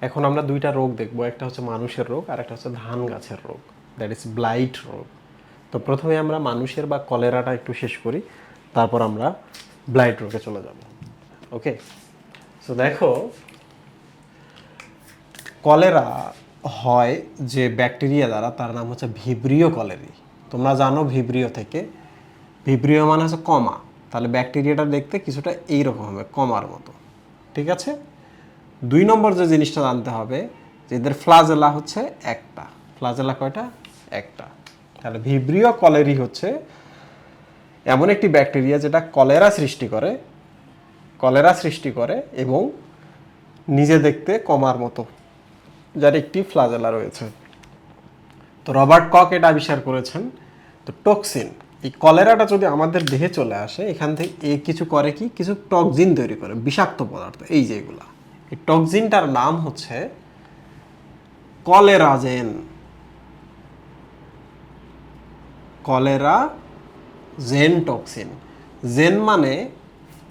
এখন আমরা দুইটা রোগ দেখব। একটা হচ্ছে মানুষের রোগ, আর একটা হচ্ছে ধান গাছের রোগ। দ্যাট ইজ ব্লাইট রোগ। তো প্রথমে আমরা মানুষের বা কলেরাটা একটু শেষ করি, তারপর আমরা ব্লাইট রোগে চলে যাব। ওকে সো দেখো, কলেরা হয় যে ব্যাকটেরিয়া দ্বারা, তার নাম হচ্ছে ভিব্রিও কলেরি। তোমরা জানো ভিব্রিও থেকে। ভিব্রিও মানে হচ্ছে কমা। তাহলে ব্যাকটেরিয়াটা দেখতে কিছুটা এইরকম হবে, কমার মতো। ঠিক আছে? দুই নম্বর যে জিনিসটা জানতে হবে, যে এদের ফ্লাজেলা হচ্ছে একটা। ফ্লাজেলা কয়টা? একটা। তাহলে ভিব্রিও কলেরি হচ্ছে এমন একটি ব্যাকটেরিয়া যেটা কলেরা সৃষ্টি করে, কলেরা সৃষ্টি করে এবং নিজে দেখতে কমার মতো, যার একটি ফ্লাজেলা রয়েছে। তো রবার্ট কক এটা আবিষ্কার করেছেন। তো টক্সিন, এই কলেরাটা যদি আমাদের দেহে চলে আসে, এখান থেকে এ কিছু করে কি? কিছু টক্সিন তৈরি করে, বিষাক্ত পদার্থ, এই যেগুলা এই টক্সিনটার নাম হচ্ছে choleragen. Cholera gen toxin. Gen মানে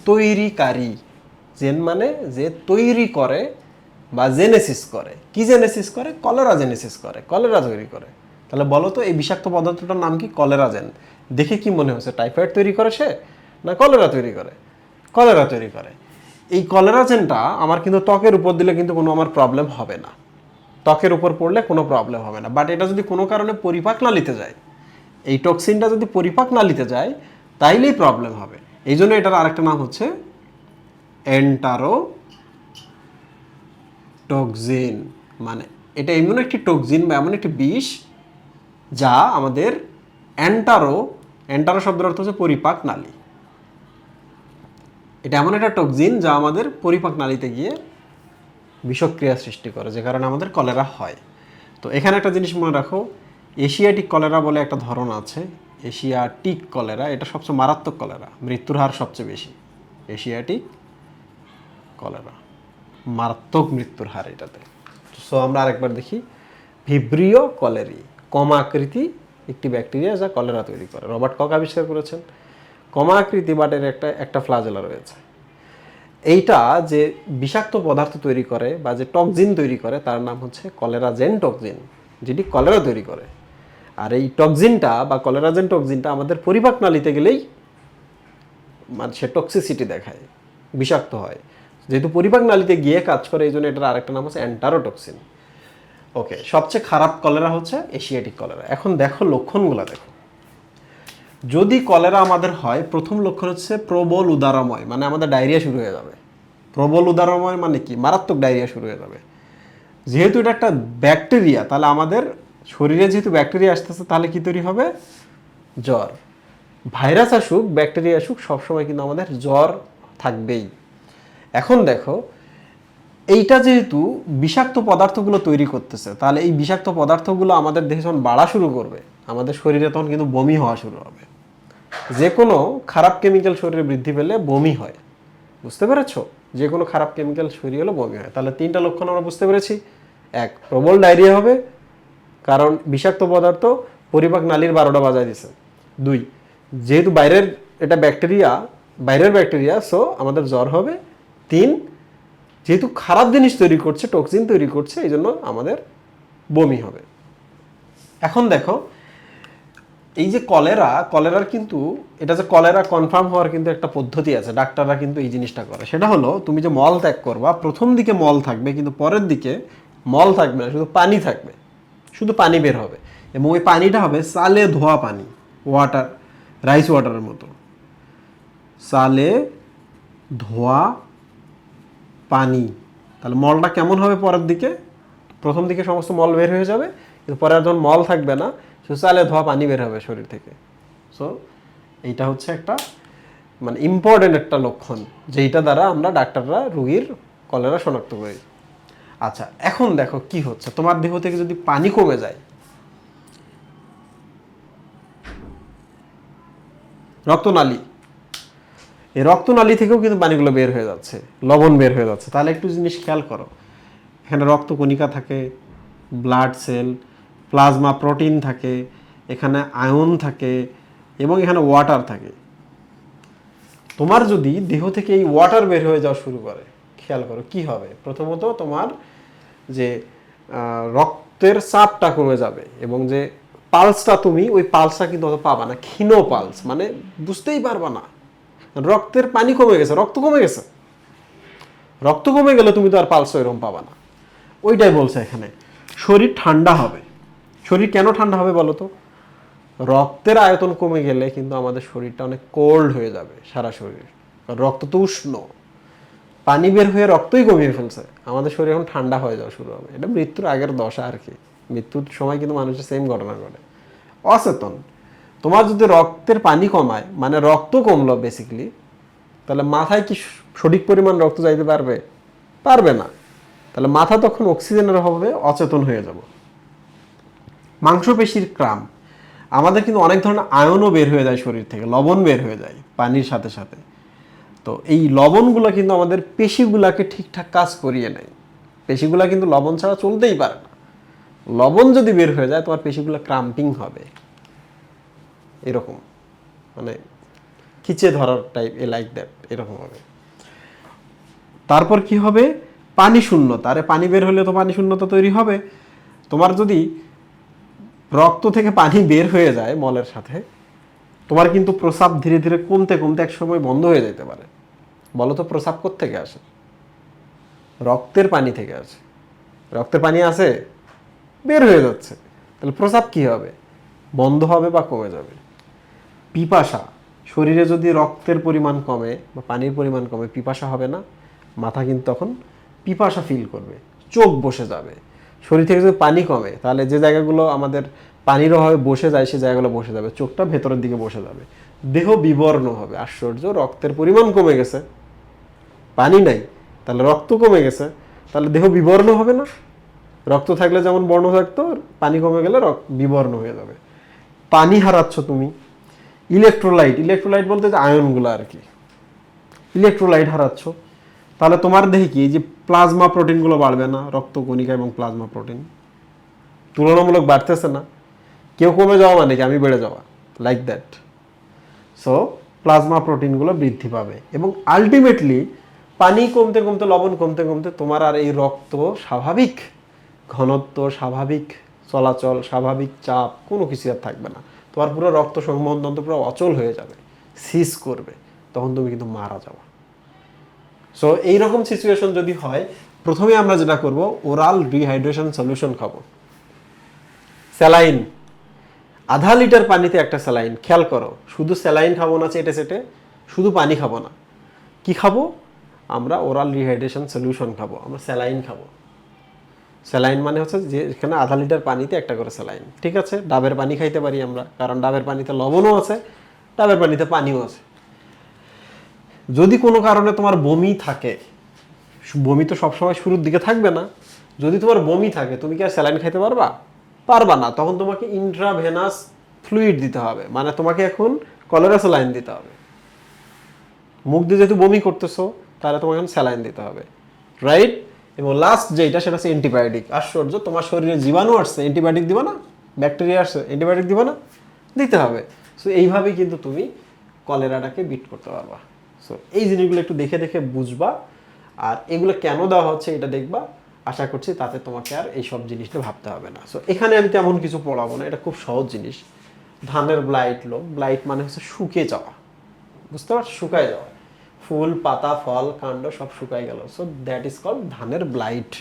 তৈরিকারী। জেন মানে যে তৈরি করে বা জেনেসিস করে। কি জেনেসিস করে? কলেরা জেনেসিস করে। কলেরা তৈরি করে। তাহলে বলো তো, এই বিষাক্ত পদার্থটার নাম কি? কলেরাজেন। দেখে কি মনে হচ্ছে টাইফয়েড তৈরি করে সে, না কলেরা তৈরি করে? কলেরা তৈরি করে। এই কলেরাজেনটা আমার কিন্তু ত্বকের উপর দিলে কিন্তু কোনো আমার প্রবলেম হবে না। ত্বকের উপর পড়লে কোনো প্রবলেম হবে না। বাট এটা যদি কোনো কারণে পরিপাক নালিতে যায়, এই টক্সিনটা যদি পরিপাক নালিতে যায়, তাইলেই প্রবলেম হবে। এই জন্য এটার আরেকটা নাম হচ্ছে এন্টারো টক্সিন মানে এটা এমন একটি টক্সিন বা এমন একটি বিষ যা আমাদের অ্যান্টারো অ্যান্টারো শব্দের অর্থ হচ্ছে পরিপাক নালী। এটা এমন একটা টক্সিন যা আমাদের পরিপাক নালীতে গিয়ে বিষক্রিয়া সৃষ্টি করে, যে কারণে আমাদের কলেরা হয়। তো এখানে একটা জিনিস মনে রাখো, এশিয়াটিক কলেরা বলে একটা ধরন আছে, এশিয়াটিক কলেরা, এটা সবচেয়ে মারাত্মক কলেরা, মৃত্যুর হার সবচেয়ে বেশি। এশিয়াটিক কলেরা, মারাত্মক মৃত্যুর হার এটাতে। সো আমরা আরেকবার দেখি ভিব্রিও কলেরি, কমা আকৃতি একটি ব্যাকটেরিয়া যা কলেরা তৈরি করে। রবার্ট কক আবিষ্কার করেছেন। কমা আকৃতি বাট একটা একটা ফ্লাজেলা রয়েছে। এইটা যে বিষাক্ত পদার্থ তৈরি করে বা যে টক্সিন তৈরি করে, তার নাম হচ্ছে কলেরাজেন টক্সিন, যেটি কলেরা তৈরি করে। আর এই টক্সিনটা বা কলেরাজেন টক্সিনটা আমাদের পরিপাক নালীতে গেলেই মানে সে টক্সিসিটি দেখায়, বিষাক্ত হয়। যেহেতু পরিপাক নালীতে গিয়ে কাজ করে এই জন্য এটার আরেকটা নাম হচ্ছে অ্যান্টারোটক্সিন ওকে সবচেয়ে খারাপ কলেরা হচ্ছে এশিয়াটিক কলেরা। এখন দেখো লক্ষণগুলো দেখো। যদি কলেরা আমাদের হয়, প্রথম লক্ষণ হচ্ছে প্রবল উদারময় মানে আমাদের ডায়রিয়া শুরু হয়ে যাবে। প্রবল উদারময় মানে কি? মারাত্মক ডায়রিয়া শুরু হয়ে যাবে। যেহেতু এটা একটা ব্যাকটেরিয়া, তাহলে আমাদের শরীরে যেহেতু ব্যাকটেরিয়া আসতেছে, তাহলে কী তৈরি হবে? জ্বর। ভাইরাস আসুক, ব্যাকটেরিয়া আসুক, সবসময় কিন্তু আমাদের জ্বর থাকবেই। এখন দেখো, এইটা যেহেতু বিষাক্ত পদার্থগুলো তৈরি করতেছে, তাহলে এই বিষাক্ত পদার্থগুলো আমাদের দেহে যখন বাড়া শুরু করবে আমাদের শরীরে তখন কিন্তু বমি হওয়া শুরু হবে। যে কোনো খারাপ কেমিক্যাল শরীরে বৃদ্ধি পেলে বমি হয়। বুঝতে পেরেছ? যে কোনো খারাপ কেমিক্যাল শরীরে হলে বমি হয়। তাহলে তিনটা লক্ষণ আমরা বুঝতে পেরেছি। এক, প্রবল ডায়রিয়া হবে, কারণ বিষাক্ত পদার্থ পরিপাক নালীর বারোটা বাজায় দিছে। দুই, যেহেতু বাইরের এটা ব্যাকটেরিয়া বাইরের ব্যাকটেরিয়া সো আমাদের জ্বর হবে। তিন, যেহেতু খারাপ জিনিস তৈরি করছে টক্সিন তৈরি করছে এই জন্য আমাদের বমি হবে। এখন দেখো এই যে কলেরা, কলেরার কিন্তু, এটা যে কলেরা কনফার্ম হওয়ার কিন্তু একটা পদ্ধতি আছে, ডাক্তাররা কিন্তু এই জিনিসটা করে। সেটা হলো, তুমি যে মল ত্যাগ করবা, প্রথম দিকে মল থাকবে, কিন্তু পরের দিকে মল থাকবে না, শুধু পানি থাকবে। শুধু পানি বের হবে। এবং ওই পানিটা হবে সালে ধোয়া পানি ওয়াটার রাইস ওয়াটারের মতো। সালে ধোয়া পানি। তাহলে মলটা কেমন হবে পরের দিকে? প্রথম দিকে সমস্ত মল বের হয়ে যাবে, কিন্তু পরে আর মল থাকবে না শুধু চালে ধোয়া পানি বের হবে শরীর থেকে। সো এইটা হচ্ছে একটা মানে ইম্পর্টেন্ট একটা লক্ষণ, যেইটা দ্বারা আমরা ডাক্তাররা রুগীর কলেরা শনাক্ত করি। আচ্ছা এখন দেখো কি হচ্ছে। তোমার দেহ থেকে যদি পানি কমে যায়, রক্তনালী, এই রক্তনালী থেকেও কিন্তু পানিগুলো বের হয়ে যাচ্ছে, লবণ বের হয়ে যাচ্ছে। তাহলে একটু জিনিস খেয়াল করো। এখানে রক্তকণিকা থাকে ব্লাড সেল প্লাজমা প্রোটিন থাকে, এখানে আয়ন থাকে এবং এখানে ওয়াটার থাকে। তোমার যদি দেহ থেকে এই ওয়াটার বের হয়ে যাওয়া শুরু করে, খেয়াল করো কি হবে? প্রথমত তোমার যে রক্তের চাপটা কমে যাবে এবং যে পালসটা তুমি, ওই পালসটা কিন্তু অত পাবা না, ক্ষীণ পালস মানে বুঝতেই পারবা না। রক্তের পানি কমে গেছে, রক্ত কমে গেছে। রক্ত কমে গেলে তুমি তো আর পালস এরকম পাবা না। ওইটাই বলছে এখানে, শরীর ঠান্ডা হবে। শরীর কেন ঠান্ডা হবে বলো তো? রক্তের আয়তন কমে গেলে কিন্তু আমাদের শরীরটা অনেক কোল্ড হয়ে যাবে সারা শরীর। রক্ত তো উষ্ণ। পানি বের হয়ে রক্তই কমিয়ে ফেলছে। আমাদের শরীর এখন ঠান্ডা হয়ে যাওয়া শুরু হবে। এটা মৃত্যুর আগের দশা আর কি। মৃত্যুর সময় কিন্তু মানুষের সেম ঘটনা ঘটে। অচেতন। তোমার যদি রক্তের পানি কমায় মানে রক্ত কমলো বেসিক্যালি তাহলে মাথায় কি সঠিক পরিমাণ রক্ত যাইতে পারবে? পারবে না। তাহলে মাথা তখন অক্সিজেনের অভাবে অচেতন হয়ে যাব। মাংসপেশির ক্রাম। আমাদের কিন্তু অনেক ধরনের আয়নও বের হয়ে যায় শরীর থেকে, লবণ বের হয়ে যায় পানির সাথে সাথে। তো এই লবণগুলো কিন্তু আমাদের পেশিগুলাকে ঠিকঠাক কাজ করিয়ে নেয়। পেশিগুলা কিন্তু লবণ ছাড়া চলতেই পারে না। লবণ যদি বের হয়ে যায়, তোমার পেশিগুলো ক্রাম্পিং হবে। এরকম। মানে খিচে ধরার টাইপ এ লাইক দ্যাট এরকম হবে। তারপর কি হবে? পানি শূন্যতা আরে পানি বের হলে তো পানি শূন্যতা তৈরি হবে। তোমার যদি রক্ত থেকে পানি বের হয়ে যায় মলের সাথে, তোমার কিন্তু প্রসাব ধীরে ধীরে কমতে কমতে এক সময় বন্ধ হয়ে যেতে পারে। বলো তো প্রসাব থেকে আসে? রক্তের পানি থেকে আসে। রক্তের পানি আছে বের হয়ে যাচ্ছে। তাহলে প্রসাব কি হবে? বন্ধ হবে বা কমে যাবে? পিপাসা। শরীরে যদি রক্তের পরিমাণ কমে বা পানির পরিমাণ কমে, পিপাসা হবে না। মাথা কিন্তু তখন পিপাসা ফিল করবে। চোখ বসে যাবে। শরীর থেকে যদি পানি কমে, তাহলে যে জায়গাগুলো আমাদের পানির অভাবে বসে যায় সেই জায়গাগুলো বসে যাবে। চোখটা ভেতরের দিকে বসে যাবে। দেহ বিবর্ণ হবে। আশ্চর্য, রক্তের পরিমাণ কমে গেছে। পানি নাই, তাহলে রক্ত কমে গেছে। তাহলে দেহ বিবর্ণ হবে না? রক্ত থাকলে যেমন বর্ণ থাকতো, পানি কমে গেলে রক্ত বিবর্ণ হয়ে যাবে। পানি হারাচ্ছ তুমি। ইলেকট্রোলাইট ইলেকট্রোলাইট বলতে যে আয়নগুলো আর কি। ইলেকট্রোলাইট হারাচ্ছ। তাহলে তোমার দেখি কি যে প্লাজমা প্রোটিনগুলো বাড়বে না, রক্ত কণিকা এবং প্লাজমা প্রোটিন তুলনামূলক বাড়তেছে না। কেউ কমে যাওয়া মানে কি, আমি বেড়ে যাওয়া লাইক দ্যাট সো প্লাজমা প্রোটিনগুলো বৃদ্ধি পাবে এবং আলটিমেটলি পানি কমতে কমতে, লবণ কমতে কমতে তোমার আর এই রক্ত স্বাভাবিক, ঘনত্ব স্বাভাবিক, চলাচল স্বাভাবিক, চাপ, কোনো কিছু আর থাকবে না। তোমার পুরো রক্ত সংবন্ধন পুরো অচল হয়ে যাবে সিজ করবে, তখন তুমি কিন্তু মারা যাবে। সো এইরকম সিচুয়েশন যদি হয়, প্রথমে আমরা যেটা করব ওরাল রিহাইড্রেশন সলিউশন খাব। স্যালাইন আধা লিটার পানিতে একটা স্যালাইন খেয়াল করো, শুধু স্যালাইন খাব না চেটে চেটে, শুধু পানি খাব না। কি খাব? আমরা ওরাল রিহাইড্রেশন সলিউশন খাব, আমরা স্যালাইন খাব। স্যালাইন মানে হচ্ছে যে এখানে আধা লিটার পানিতে একটা করে স্যালাইন ঠিক আছে? ডাবের পানি খাইতে পারি আমরা, কারণ ডাবের পানিতে লবণও আছে, ডাবের পানিতে পানিও আছে। যদি কোনো কারণে তোমার বমি থাকে বমি তো সবসময় শুরুর দিকে থাকবে না। যদি তোমার বমি থাকে, তুমি কি আর স্যালাইন খাইতে পারবা? পারবা না। তখন তোমাকে ইন্ট্রাভেনাস ফ্লুইড দিতে হবে। মানে তোমাকে এখন কলেরা স্যালাইন দিতে হবে। মুখ দিয়ে যেহেতু বমি করতেছো, তাহলে তোমাকে এখন স্যালাইন দিতে হবে। রাইট এবং লাস্ট যেটা সেটা হচ্ছে অ্যান্টিবায়োটিক আশ্চর্য, তোমার শরীরে জীবাণু আসছে। অ্যান্টিবায়োটিক দিবা না? ব্যাকটেরিয়া আসছে। অ্যান্টিবায়োটিক দিবা না? দিতে হবে। সো এইভাবেই কিন্তু তুমি কলেরাটাকে বিট করতে পারবা। সো এই জিনিসগুলো একটু দেখে দেখে বুঝবা। আর এগুলো কেন দেওয়া হচ্ছে এটা দেখবা। আশা করছি তাতে তোমাকে আর এই সব জিনিসটা ভাবতে হবে না। সো এখানে আমি তেমন কিছু পড়াবো না। এটা খুব সহজ জিনিস। ধানের ব্লাইট লো। ব্লাইট মানে হচ্ছে শুকিয়ে যাওয়া। বুঝতে পারছ? শুকায় যাওয়া। ফুল, পাতা, ফল, কাণ্ড সব শুকায় গেল। সো দ্যাট ইজ কল ধানের ব্লাইট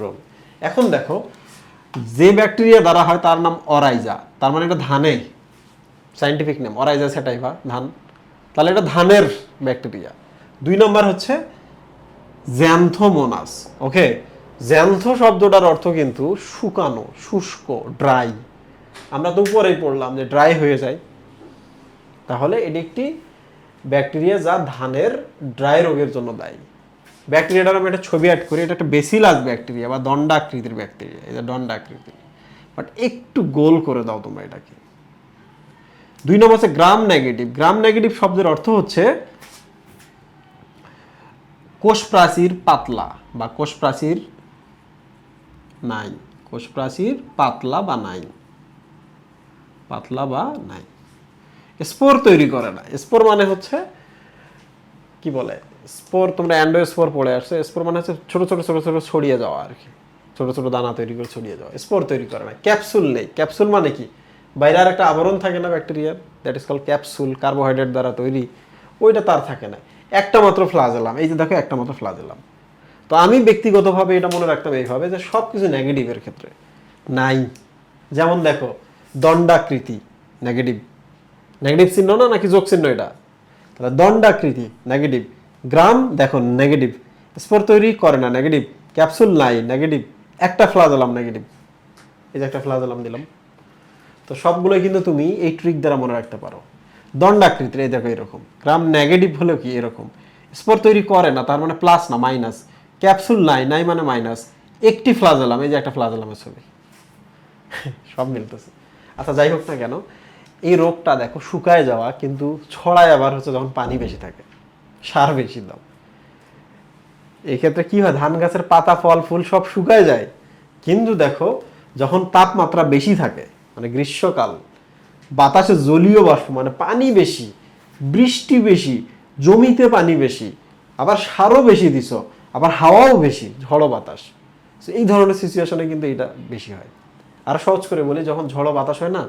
রোগ। এখন দেখো, যে ব্যাকটেরিয়া দ্বারা হয় তার নাম অরাইজা। তার মানে এটা ধানে সাইন্টিফিক নেম অরাইজা সেটাইভা ধান। তাহলে এটা ধানের ব্যাকটেরিয়া। দুই নম্বর হচ্ছে জ্যান্থোমোনাস ওকে জ্যান্থো শব্দটার অর্থ কিন্তু শুকানো, শুষ্ক ড্রাই আমরা তো উপরেই পড়লাম যে ড্রাই হয়ে যায়। তাহলে এটি একটি ব্যাকটেরিয়া যা ধানের ড্রাই রোগের জন্য দায়ী। ব্যাকটেরিয়াটার আমি একটা ছবি অ্যাড করি, এটা একটা বেসিলাস ব্যাকটেরিয়া বা দণ্ডাকৃতির ব্যাকটেরিয়া এটা দণ্ডাকৃতির বাট একটু গোল করে দাও তোমরা এটাকে। দুই নম্বর হচ্ছে গ্রাম নেগেটিভ। গ্রাম নেগেটিভ শব্দের অর্থ হচ্ছে কোষ প্রাচীর পাতলা বা কোষ প্রাচীর নাই। কোষ প্রাচীর পাতলা বা নাই। পাতলা বা নাই। স্পোর তৈরি করে না। স্পোর মানে হচ্ছে, কি বলে? স্পোর, তোমরা অ্যান্ডো স্পোর পড়ে আসছে। স্পোর মানে হচ্ছে ছোট ছোট ছোট ছোট ছড়িয়ে যাওয়া আর কি। ছোট ছোট দানা তৈরি করে ছড়িয়ে যাওয়া। স্পোর তৈরি করে না। ক্যাপসুল নেই। ক্যাপসুল মানে কি? বাইরে আর একটা আবরণ থাকে না ব্যাকটেরিয়ার that is call capsule carbohydrate দ্বারা তৈরি, ওইটা তার থাকে না। একটা মাত্র ফ্লাজেলাম, এই যে দেখো একটা মাত্র ফ্লাজেলাম। তো আমি ব্যক্তিগতভাবে এটা মনে রাখতাম এইভাবে যে সব কিছু নেগেটিভের ক্ষেত্রে। নাই। যেমন দেখো, দণ্ডাকৃতি নেগেটিভ নেগেটিভ চিহ্ন না, নাকি যোগ চিহ্ন এটা? তাহলে দণ্ডাকৃতি নেগেটিভ গ্রাম, দেখো নেগেটিভ স্পোর তৈরি করে না নেগেটিভ ক্যাপসুল নাই নেগেটিভ একটা ফ্লাজেলাম নেগেটিভ এই যে একটা ফ্লাজেলাম দিলাম। তো সবগুলো কিন্তু তুমি এই ট্রিক দ্বারা মনে রাখতে পারো। দণ্ডাকৃতির, এই দেখো এরকম। গ্রাম নেগেটিভ হলেও কি এরকম? স্পোর তৈরি করে না, তার মানে প্লাস না মাইনাস ক্যাপসুল নাই নাই মানে মাইনাস একটি ফ্লাজেলাম, এই যে একটা ফ্লাজেলামের ছবি। সব মিলতেছে। আচ্ছা যাই হোক না কেন, এই রোগটা দেখো শুকায় যাওয়া, কিন্তু ছড়ায় আবার হচ্ছে যখন পানি বেশি থাকে, সার বেশি দাও। এক্ষেত্রে কি হয়, ধান গাছের পাতা, ফল, ফুল সব শুকায় যায়। কিন্তু দেখো, যখন তাপমাত্রা বেশি থাকে মানে গ্রীষ্মকাল। বাতাসে জলীয় বাষ্প মানে পানি বেশি, বৃষ্টি বেশি, জমিতে পানি বেশি, আবার সারও বেশি দিছ আবার হাওয়াও বেশি, ঝড়ো বাতাস। এই ধরনের সিচুয়েশনে কিন্তু এটা বেশি হয়। আর সহজ করে বলি, যখন ঝড়ো বাতাস হয় না,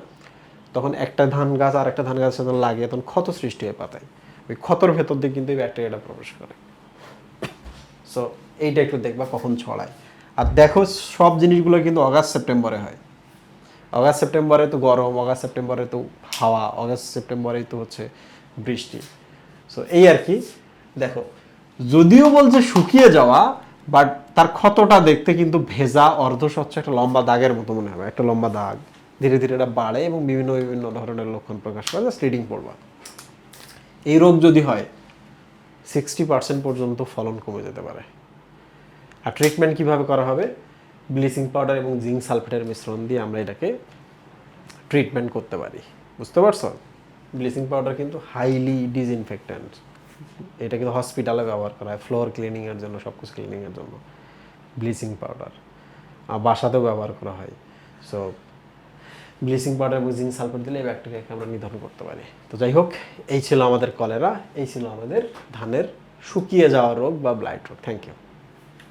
তখন একটা ধান গাছ আর একটা ধান গাছের যখন লাগে তখন ক্ষত সৃষ্টি হয় পাতায়। ওই ক্ষতর ভেতর দিয়ে কিন্তু এই ব্যাকটেরিয়াটা প্রবেশ করে। সো এইটা একটু দেখবা কখন ছড়ায়। আর দেখো, সব জিনিসগুলো কিন্তু অগাস্ট, সেপ্টেম্বরে হয়। অগাস্ট সেপ্টেম্বরে তো গরম, অগাস্ট সেপ্টেম্বরে তো হাওয়া, অগাস্ট সেপ্টেম্বরে তো হচ্ছে বৃষ্টি। সো এই আর কি। দেখো, যদিও বলছে শুকিয়ে যাওয়া বাট তার ক্ষতটা দেখতে কিন্তু ভেজা, অর্ধস্বচ্ছ একটা লম্বা দাগের মতো মনে হবে। একটা লম্বা দাগ। ধীরে ধীরে এটা বাড়ে এবং বিভিন্ন বিভিন্ন ধরনের লক্ষণ প্রকাশ করে জাস্ট রিডিং পড়বা। এই রোগ যদি হয় সিক্সটি পার্সেন্ট পর্যন্ত ফলন কমে যেতে পারে। আর ট্রিটমেন্ট কীভাবে করা হবে? ব্লিচিং পাউডার এবং জিঙ্ক সালফেটের মিশ্রণ দিয়ে আমরা এটাকে ট্রিটমেন্ট করতে পারি। বুঝতে পারছ? ব্লিচিং পাউডার কিন্তু হাইলি ডিসইনফেক্ট্যান্ট এটা কিন্তু হসপিটালে ব্যবহার করা হয় ফ্লোর ক্লিনিংয়ের জন্য সব কিছু ক্লিনিংয়ের জন্য। Bleaching powder. আর বাসাতেও ব্যবহার করা হয়। সো ব্লিচিং পাউডার এবং জিঙ্ক সালফেট দিলে এই ব্যাকটেরিয়াকে আমরা নিধন করতে পারি। তো যাই হোক, এই ছিল আমাদের কলেরা, এই ছিল আমাদের ধানের শুকিয়ে যাওয়া রোগ বা ব্লাইট রোগ। Thank you